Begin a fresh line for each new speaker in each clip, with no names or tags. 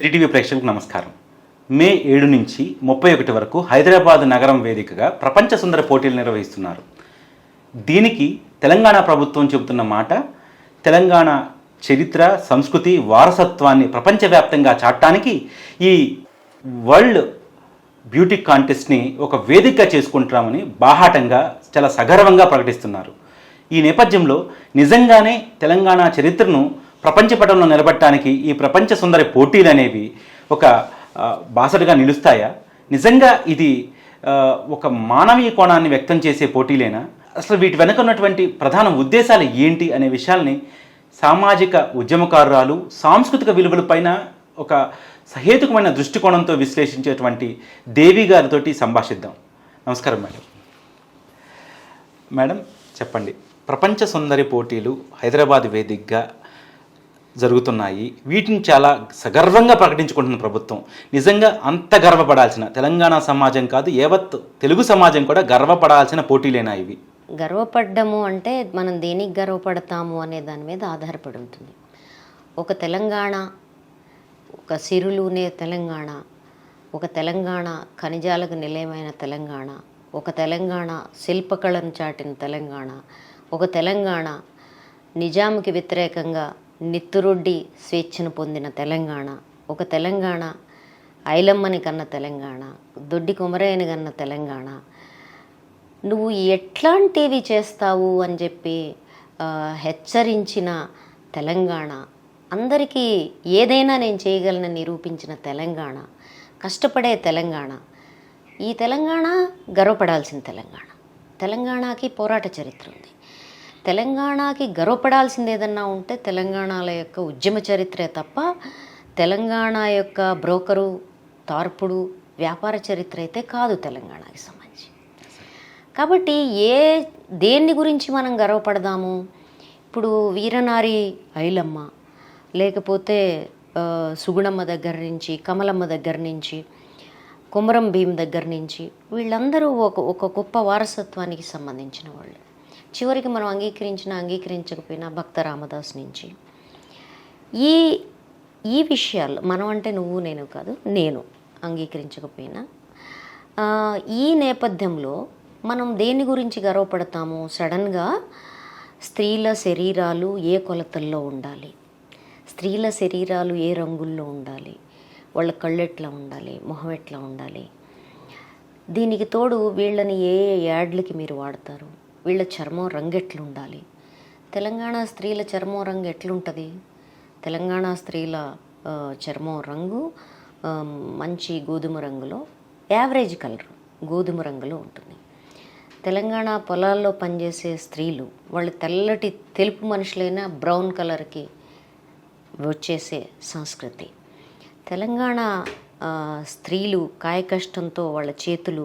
త్రీటీవీ ప్రేక్షకులకు నమస్కారం. మే ఏడు నుంచి ముప్పై ఒకటి వరకు హైదరాబాద్ నగరం వేదికగా ప్రపంచ సుందర పోటీలు నిర్వహిస్తున్నారు. దీనికి తెలంగాణ ప్రభుత్వం చెబుతున్న మాట తెలంగాణ చరిత్ర సంస్కృతి వారసత్వాన్ని ప్రపంచవ్యాప్తంగా చాటడానికి ఈ వరల్డ్ బ్యూటీ కాంటెస్ట్ని ఒక వేదికగా చేసుకుంటున్నామని బాహాటంగా చాలా సగర్వంగా ప్రకటిస్తున్నారు. ఈ నేపథ్యంలో నిజంగానే తెలంగాణ చరిత్రను ప్రపంచ పటంలో నిలబడటానికి ఈ ప్రపంచ సుందరి పోటీలు అనేవి ఒక బాసటగా నిలుస్తాయా? నిజంగా ఇది ఒక మానవీయ కోణాన్ని వ్యక్తం చేసే పోటీలేనా? అసలు వీటి వెనుక ఉన్నటువంటి ప్రధాన ఉద్దేశాలు ఏంటి అనే విషయాల్ని సామాజిక ఉద్యమకారురాలు సాంస్కృతిక విలువలపైన ఒక సహేతుకమైన దృష్టికోణంతో విశ్లేషించేటువంటి దేవి గారితోటి సంభాషిద్దాం. నమస్కారం మేడం. మేడం చెప్పండి. ప్రపంచ సుందరి పోటీలు హైదరాబాద్ వేదికగా జరుగుతున్నాయి. వీటిని చాలా సగర్వంగా ప్రకటించుకుంటున్న ప్రభుత్వం. నిజంగా అంత గర్వపడాల్సిన తెలంగాణ సమాజం కాదు యావత్ తెలుగు సమాజం కూడా గర్వపడాల్సిన పోటీలేనా ఇవి?
గర్వపడ్డము అంటే మనం దేనికి గర్వపడతాము అనే దాని మీద ఆధారపడి ఉంటుంది. ఒక తెలంగాణ ఒక సిరులునే తెలంగాణ ఒక తెలంగాణ ఖనిజాలకు నిలయమైన తెలంగాణ ఒక తెలంగాణ శిల్పకళను చాటిన తెలంగాణ ఒక తెలంగాణ నిజాంకి వ్యతిరేకంగా నిత్తురొడ్డి స్వేచ్ఛను పొందిన తెలంగాణ ఒక తెలంగాణ ఐలమ్మని కన్న తెలంగాణ దొడ్డి కుమరయ్యని కన్న తెలంగాణ. నువ్వు ఎట్లాంటివి చేస్తావు అని చెప్పి హెచ్చరించిన తెలంగాణ. అందరికీ ఏదైనా నేను చేయగలను నిరూపించిన తెలంగాణ కష్టపడే తెలంగాణ. ఈ తెలంగాణ గర్వపడాల్సిన తెలంగాణ. తెలంగాణకి పోరాట చరిత్ర ఉంది. తెలంగాణకి గర్వపడాల్సింది ఏదన్నా ఉంటే తెలంగాణల యొక్క ఉద్యమ చరిత్రే తప్ప తెలంగాణ యొక్క బ్రోకరు తార్పుడు వ్యాపార చరిత్ర అయితే కాదు తెలంగాణకి సంబంధించి. కాబట్టి ఏ దేన్ని గురించి మనం గర్వపడదాము? ఇప్పుడు వీరనారి ఐలమ్మ లేకపోతే సుగుణమ్మ దగ్గర నుంచి కమలమ్మ దగ్గర నుంచి కుమరం భీం దగ్గర నుంచి వీళ్ళందరూ ఒక ఒక గొప్ప వారసత్వానికి సంబంధించిన వాళ్ళు. చివరికి మనం అంగీకరించిన అంగీకరించకపోయినా భక్త రామదాస్ నుంచి. ఈ ఈ విషయాలు మనం అంటే నువ్వు నేను కాదు నేను అంగీకరించకపోయినా ఈ నేపథ్యంలో మనం దేని గురించి గర్వపడతాము? సడన్గా స్త్రీల శరీరాలు ఏ కొలతల్లో ఉండాలి? స్త్రీల శరీరాలు ఏ రంగుల్లో ఉండాలి? వాళ్ళ కళ్ళు ఎట్లా ఉండాలి? మొహం ఎట్లా ఉండాలి? దీనికి తోడు వీళ్ళని ఏ యాడ్లకి మీరు వాడతారు? వీళ్ళ చర్మం రంగు ఎట్లుండాలి? తెలంగాణ స్త్రీల చర్మం రంగు ఎట్లుంటుంది? తెలంగాణ స్త్రీల చర్మం రంగు మంచి గోధుమ రంగులో యావరేజ్ కలర్ గోధుమ రంగులో ఉంటుంది. తెలంగాణ పొలాల్లో పనిచేసే స్త్రీలు వాళ్ళు తెల్లటి తెలుపు మనుషులైన బ్రౌన్ కలర్కి వచ్చేసే సంస్కృతి. తెలంగాణ స్త్రీలు కాయకష్టంతో వాళ్ళ చేతులు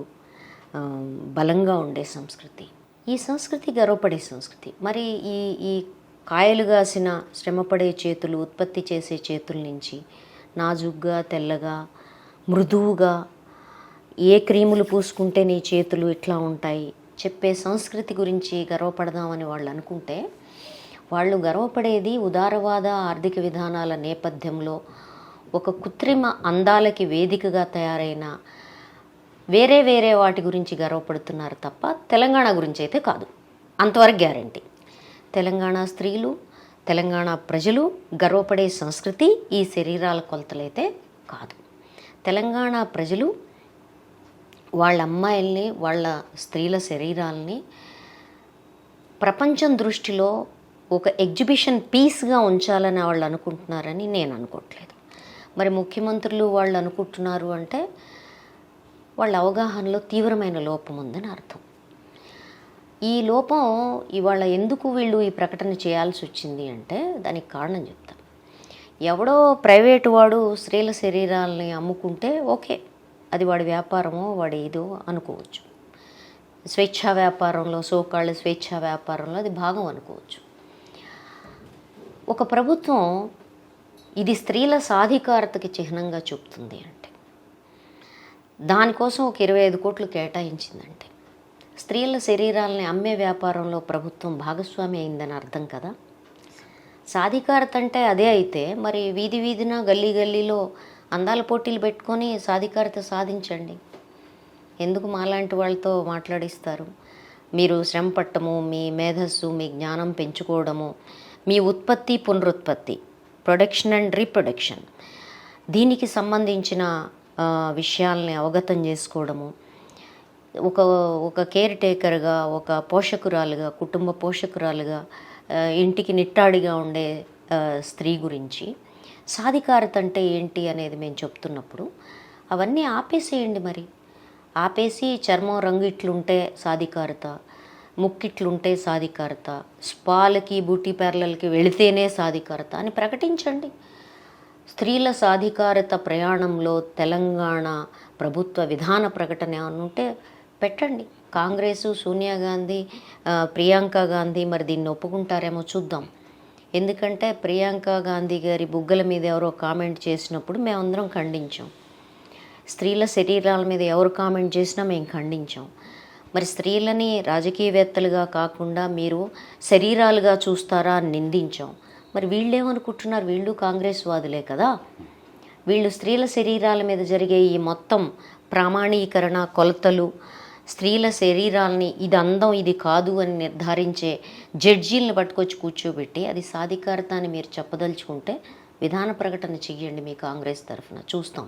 బలంగా ఉండే సంస్కృతి. ఈ సంస్కృతి గర్వపడే సంస్కృతి. మరి ఈ ఈ కాయలు కాసిన శ్రమపడే చేతులు ఉత్పత్తి చేసే చేతుల నుంచి నాజుగ్గా తెల్లగా మృదువుగా ఏ క్రీములు పూసుకుంటే నీ చేతులు ఇట్లా ఉంటాయి చెప్పే సంస్కృతి గురించి గర్వపడదామని వాళ్ళు అనుకుంటే వాళ్ళు గర్వపడేది ఉదారవాద ఆర్థిక విధానాల నేపథ్యంలో ఒక కృత్రిమ అందాలకి వేదికగా తయారైన వేరే వేరే వాటి గురించి గర్వపడుతున్నారు తప్ప తెలంగాణ గురించి అయితే కాదు. అంతవరకు గ్యారంటీ. తెలంగాణ స్త్రీలు తెలంగాణ ప్రజలు గర్వపడే సంస్కృతి ఈ శరీరాల కొలతలైతే కాదు. తెలంగాణ ప్రజలు వాళ్ళ అమ్మాయిల్ని వాళ్ళ స్త్రీల శరీరాల్ని ప్రపంచం దృష్టిలో ఒక ఎగ్జిబిషన్ పీస్గా ఉంచాలని వాళ్ళు అనుకుంటున్నారని నేను అనుకోవట్లేదు మరి ముఖ్యమంత్రులు వాళ్ళు అనుకుంటున్నారు అంటే వాళ్ళ అవగాహనలో తీవ్రమైన లోపం ఉందని అర్థం. ఈ లోపం ఇవాళ ఎందుకు వీళ్ళు ఈ ప్రకటన చేయాల్సి వచ్చింది అంటే దానికి కారణం చెప్తాను ఎవడో ప్రైవేటు వాడు స్త్రీల శరీరాలని అమ్ముకుంటే ఓకే అది వాడి వ్యాపారమో వాడి ఏదో అనుకోవచ్చు. స్వేచ్ఛా వ్యాపారంలో సోకాళ్ళ స్వేచ్ఛా వ్యాపారంలో అది భాగం అనుకోవచ్చు. ఒక ప్రభుత్వం ఇది స్త్రీల సాధికారతకి చిహ్నంగా చూపుతుంది అంటే దానికోసం ఒక ఇరవై ఐదు కోట్లు కేటాయించిందంటే. స్త్రీల శరీరాలని అమ్మే వ్యాపారంలో ప్రభుత్వం భాగస్వామి అయిందని అర్థం కదా? సాధికారత అంటే అదే అయితే మరి వీధి వీధిన గల్లీ గల్లీలో అందాల పోటీలు పెట్టుకొని సాధికారత సాధించండి. ఎందుకు మాలాంటి వాళ్ళతో మాట్లాడిస్తారు? మీరు శ్రమ పట్టము మీ మేధస్సు మీ జ్ఞానం పెంచుకోవడము మీ ఉత్పత్తి పునరుత్పత్తి ప్రొడక్షన్ అండ్ రీప్రొడక్షన్. దీనికి సంబంధించిన విషయాల్ని అవగతం చేసుకోవడము. ఒక ఒక కేర్ టేకర్గా ఒక పోషకురాలుగా కుటుంబ పోషకురాలుగా ఇంటికి నిట్టాడిగా ఉండే స్త్రీ గురించి సాధికారత అంటే ఏంటి అనేది మేము చెప్తున్నప్పుడు అవన్నీ ఆపేసేయండి మరి. ఆపేసి చర్మం రంగు ఇట్లుంటే సాధికారత ముక్కిట్లుంటే సాధికారత స్పాలకి బ్యూటీ పార్లర్లకి వెళితేనే సాధికారత అని ప్రకటించండి. స్త్రీల సాధికారత ప్రయాణంలో తెలంగాణ ప్రభుత్వ విధాన ప్రకటన అనుంటే ఉంటే పెట్టండి. కాంగ్రెసు సోనియా గాంధీ ప్రియాంక గాంధీ మరి దీన్ని ఒప్పుకుంటారేమో చూద్దాం. ఎందుకంటే ప్రియాంక గాంధీ గారి బుగ్గల మీద ఎవరో కామెంట్ చేసినప్పుడు మేమందరం ఖండించాం. స్త్రీల శరీరాల మీద ఎవరు కామెంట్ చేసినా మేము ఖండించాం. మరి స్త్రీలని రాజకీయవేత్తలుగా కాకుండా మీరు శరీరాలుగా చూస్తారా అని నిందించాం. మరి వీళ్ళేమనుకుంటున్నారు? వీళ్ళు కాంగ్రెస్ వాదులే కదా. వీళ్ళు స్త్రీల శరీరాల మీద జరిగే ఈ మొత్తం ప్రామాణీకరణ కొలతలు స్త్రీల శరీరాల్ని ఇది అందం ఇది కాదు అని నిర్ధారించే జడ్జీలను పట్టుకొచ్చి కూర్చోబెట్టి అది సాధికారత అని మీరు చెప్పదలుచుకుంటే విధాన ప్రకటన చెయ్యండి మీ కాంగ్రెస్ తరఫున. చూస్తాం.